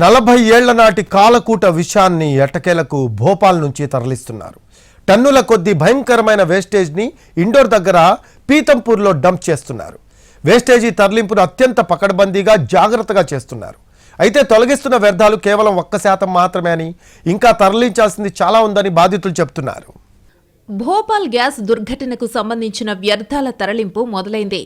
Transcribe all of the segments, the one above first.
నలభై ఏళ్ళ నాటి కాలకూట విషాన్ని ఎట్టకేలకు భోపాల్ నుంచి తరలిస్తున్నారు. టన్నుల కొద్ది భయంకరమైన వేస్టేజ్ని ఇండోర్ దగ్గర పీతంపూర్లో డంప్ చేస్తున్నారు. వేస్టేజీ తరలింపును అత్యంత పకడ్బందీగా జాగ్రత్తగా చేస్తున్నారు. అయితే తొలగిస్తున్న వ్యర్థాలు కేవలం ఒక్క శాతం మాత్రమే అని ఇంకా తరలించాల్సింది చాలా ఉందని బాధితులు చెబుతున్నారు భోపాల్ గ్యాస్ దుర్ఘటనకు సంబంధించిన వ్యర్థాల తరలింపు మొదలైంది.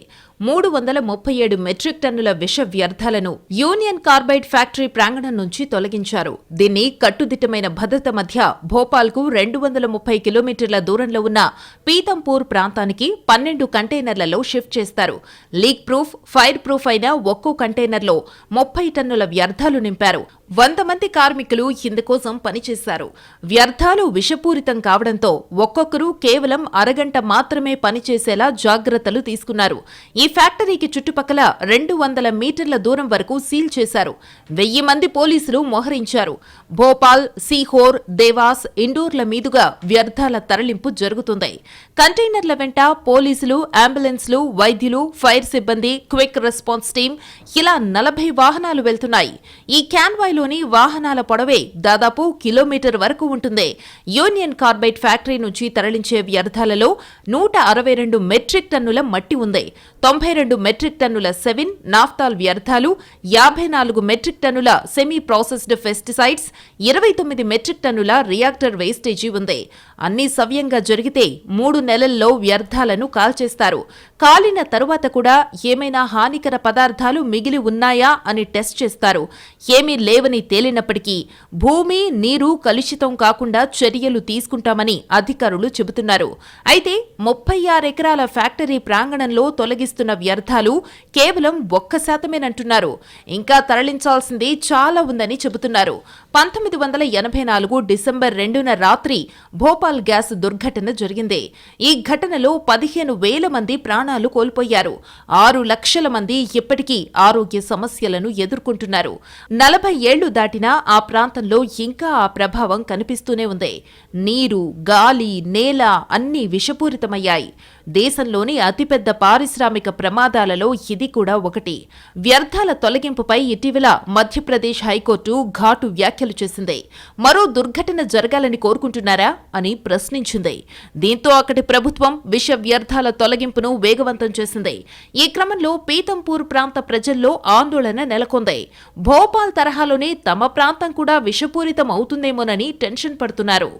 మూడు వందల ముప్పై ఏడు మెట్రిక్ టన్నుల విష వ్యర్థాలను యూనియన్ కార్బైడ్ ఫ్యాక్టరీ ప్రాంగణం నుంచి తొలగించారు. దీన్ని కట్టుదిట్టమైన భద్రత మధ్య భోపాల్కు రెండు వందల ముప్పై కిలోమీటర్ల దూరంలో ఉన్న పీతంపూర్ ప్రాంతానికి పన్నెండు కంటైనర్లలో షిఫ్ట్ చేస్తారు. లీక్ ప్రూఫ్ ఫైర్ ప్రూఫ్ అయిన ఒక్కో కంటైనర్లో ముప్పై టన్నుల వ్యర్థాలు నింపారు. వంద మంది కార్మికులు ఇందుకోసం పనిచేశారు. వ్యర్థాలు విషపూరితం కావడంతో ఒక్కొక్కరు కేవలం అరగంట మాత్రమే పనిచేసేలా జాగ్రత్తలు తీసుకున్నారు. ఈ ఫ్యాక్టరీకి చుట్టుపక్కల రెండు వందల మీటర్ల దూరం వరకు సీల్ చేశారు. వెయ్యి మంది పోలీసులు మోహరించారు. భోపాల్ సీహోర్ దేవాస్ ఇండోర్ల మీదుగా వ్యర్థాల తరలింపు జరుగుతుంది. కంటైనర్ల వెంట పోలీసులు అంబులెన్స్లు వైద్యులు ఫైర్ సిబ్బంది క్విక్ రెస్పాన్స్ టీం ఇలా నలభై వాహనాలు వెళ్తున్నాయి. ఈ క్యాన్వాయ్లోని వాహనాల పొడవే దాదాపు కిలోమీటర్ వరకు ఉంటుంది. యూనియన్ కార్బైడ్ ఫ్యాక్టరీ నుంచి తరలించే వ్యర్థాలలో నూట అరవై రెండు మెట్రిక్ టన్నుల మట్టి ఉంది. తొంభై రెండు మెట్రిక్ టన్నుల సెవిన్ నాఫ్తాల్ వ్యర్థాలు యాభై నాలుగు మెట్రిక్ టన్నుల సెమీ ప్రాసెస్డ్ పెస్టిసైడ్స్ ఇరవై తొమ్మిది మెట్రిక్ టన్నుల రియాక్టర్ వేస్టేజీ ఉంది. అన్ని సవ్యంగా జరిగితే మూడు నెలల్లో వ్యర్థాలను కాల్చేస్తారు. కాలిన తరువాత కూడా ఏమైనా హానికర పదార్థాలు మిగిలి ఉన్నాయా అని టెస్ట్ చేస్తారు. ఏమీ లేవని తేలినప్పటికీ భూమి నీరు కలుషితం కాకుండా చర్యలు తీసుకుంటామని అధికారులు చెబుతున్నారు. అయితే ముప్పై ఎకరాల ఫ్యాక్టరీ ప్రాంగణంలో తొలగిస్తున్న వ్యర్థాలు కేవలం ఒక్క శాతమేనంటున్నారు. ఇంకా తరలించాల్సింది చాలా ఉందని చెబుతున్నారు. పంతొమ్మిది వందల ఎనభై నాలుగు డిసెంబర్ రెండున రాత్రి భోపాల్ గ్యాస్ దుర్ఘటన జరిగింది. ఈ ఘటనలో పదిహేను వేల మంది ప్రాణాలు కోల్పోయారు. ఆరు లక్షల మంది ఇప్పటికీ ఆరోగ్య సమస్యలను ఎదుర్కొంటున్నారు. నలభై ఏళ్ళు దాటినా ఆ ప్రాంతంలో ఇంకా ఆ ప్రభావం కనిపిస్తూనే ఉంది. నీరు గాలి నేల అన్నీ విషపూరితమయ్యాయి. దేశంలోని అతిపెద్ద పారిశ్రామిక ప్రమాదాలలో ఇది కూడా ఒకటి. వ్యర్థాల తొలగింపుపై ఇటీవల మధ్యప్రదేశ్ హైకోర్టు ఘాటు వ్యాఖ్యలు చేసింది. మరో దుర్ఘటన జరగాలని కోరుకుంటున్నారా అని ప్రశ్నించింది. దీంతో అక్కడి ప్రభుత్వం విష వ్యర్థాల తొలగింపును వేగవంతం చేసింది. ఈ క్రమంలో పీతంపూర్ ప్రాంత ప్రజల్లో ఆందోళన నెలకొంది. భోపాల్ తరహాలోనే తమ ప్రాంతం కూడా విషపూరితం అవుతుందేమోనని టెన్షన్ పడుతున్నారు.